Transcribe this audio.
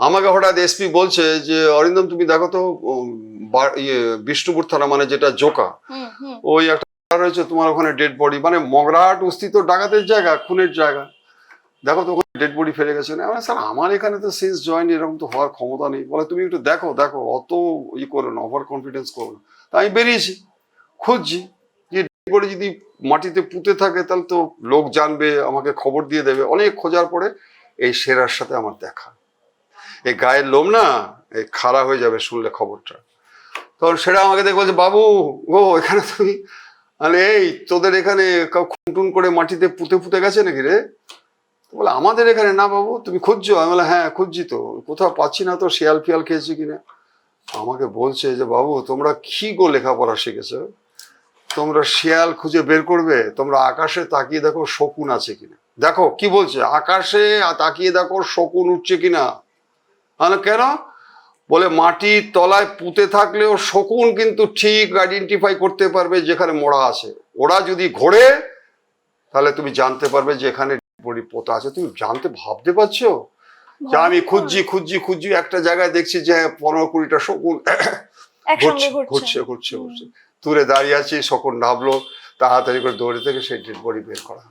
আমাকে হঠাৎ এসপি বলছে যে অরিন্দম তুমি দেখো তো ইয়ে বিষ্ণুপুর থানা মানে যেটা জোকা ওই একটা রয়েছে তোমার ওখানে ডেড বডি মানে মগরাট উস্তি তো ডাকাতের জায়গা খুনের জায়গা। দেখো তো ওখানে ডেড বডি ফেলে গেছে। না স্যার আমার এখানে তো সিন্স জয়েন এরকম তো হওয়ার ক্ষমতা নেই। বলে তুমি একটু দেখো দেখো অত ই করো না ওভার কনফিডেন্স করো না। তা আমি বেরিয়েছি খুঁজছি যে ডেড বডি যদি মাটিতে পুঁতে থাকে তাহলে তো লোক জানবে আমাকে খবর দিয়ে দেবে। অনেক খোঁজার পরে এই সেরার সাথে আমার দেখা। এই গায়ের লোম না, এই খাড়া হয়ে যাবে শুনলে খবরটা। তখন সেটা আমাকে দেখে বলছে, বাবু ও এখানে তুমি মানে এই তোদের এখানে খুনটুন করে মাটিতে পুঁতে পুঁতে গেছে নাকি রে? বলে, আমাদের এখানে না বাবু, তুমি খুঁজছো? আমি বলে হ্যাঁ খুঁজছি তো, কোথাও পাচ্ছি না তো, শিয়াল ফিয়াল খেয়েছি কিনা? আমাকে বলছে যে, বাবু, তোমরা কি গো লেখাপড়া শিখেছো? তোমরা শিয়াল খুঁজে বের করবে, তোমরা আকাশে তাকিয়ে দেখো শকুন আছে কিনা? দেখো, কি বলছে? আকাশে তাকিয়ে দেখো শকুন উঠছে কিনা? মানে কেন? বলে মাটির তলায় পুঁতে থাকলেও শকুন কিন্তু ঠিক আইডেন্টিফাই করতে পারবে যেখানে মোড়া আছে। ওরা যদি ঘোরে তাহলে তুমি জানতে পারবে যে এখানে পোতা আছে। তুমি জানতে ভাবতে পারছ? যে আমি খুঁজছি খুঁজছি খুঁজছি একটা জায়গায় দেখছি যে হ্যাঁ, পনেরো কুড়িটা শকুন ঘুরছে ঘুরছে। ঘুরছে ঘুরছে তুলে দাঁড়িয়ে আছি শকুন নামলো তাড়াতাড়ি করে দৌড়ে থেকে সেই ডেড বডি বের করা।